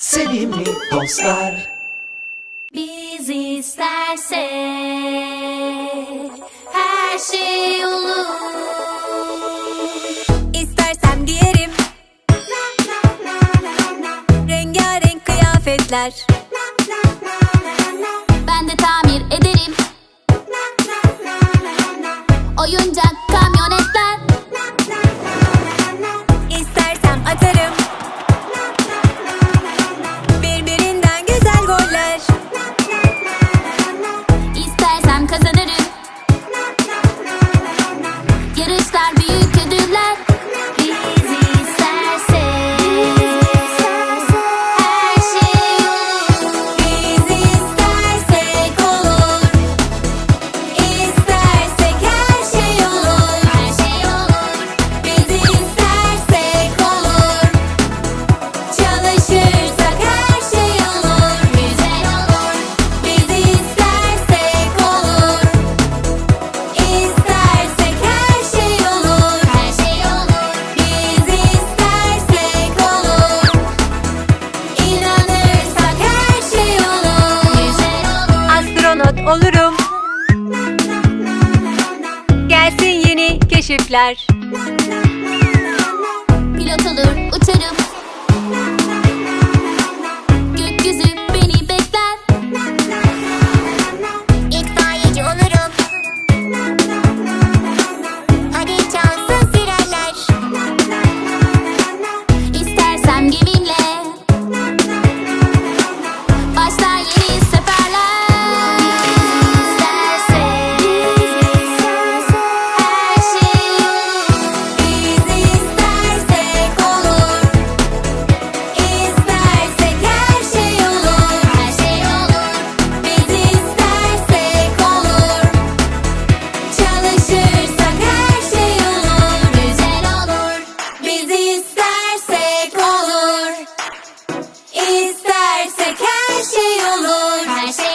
Sevimli dostlar. Biz istersek her şey olur. İstersem giyerim Rengarenk kıyafetler. Ben de tamir ederim. Oyuncak olurum. Gelsin yeni keşifler. Pilot olur, uçarım. say, oh Lord, I say,